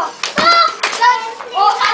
어, 나,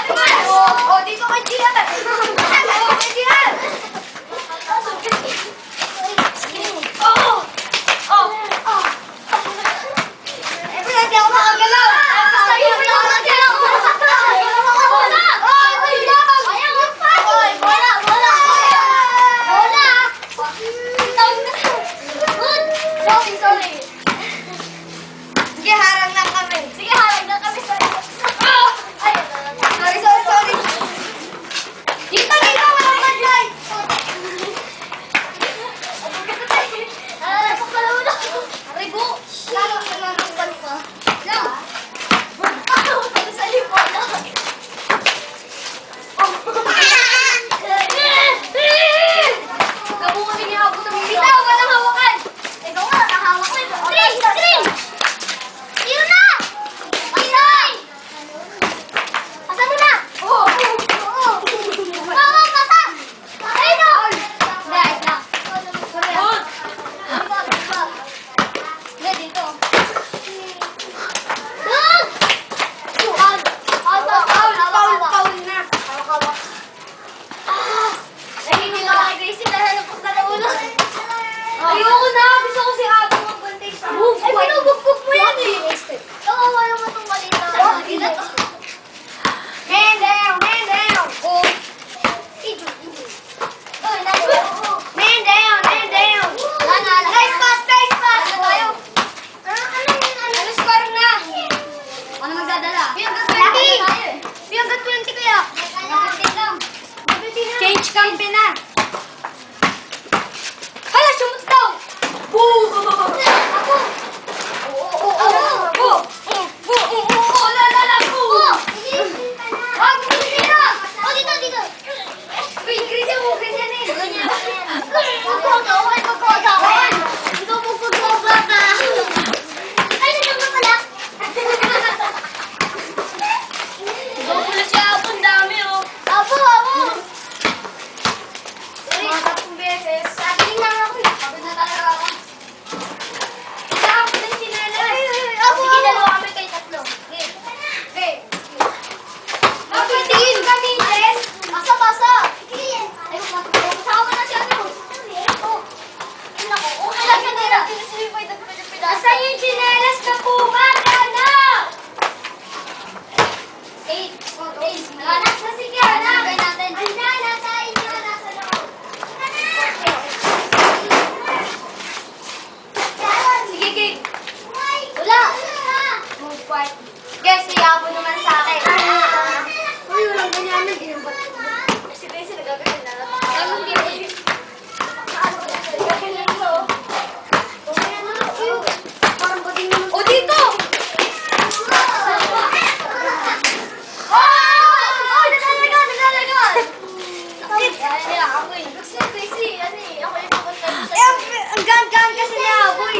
Nagan-gan kasi na, boy.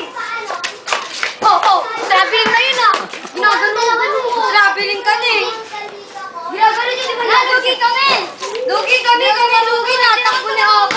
Oh, oh, traveling na yun ah. Ginagano, traveling ka na eh. Ginagano niya, di? Eh. Lugi kami. Lugi kami, kami lugi na. Takbo na ako.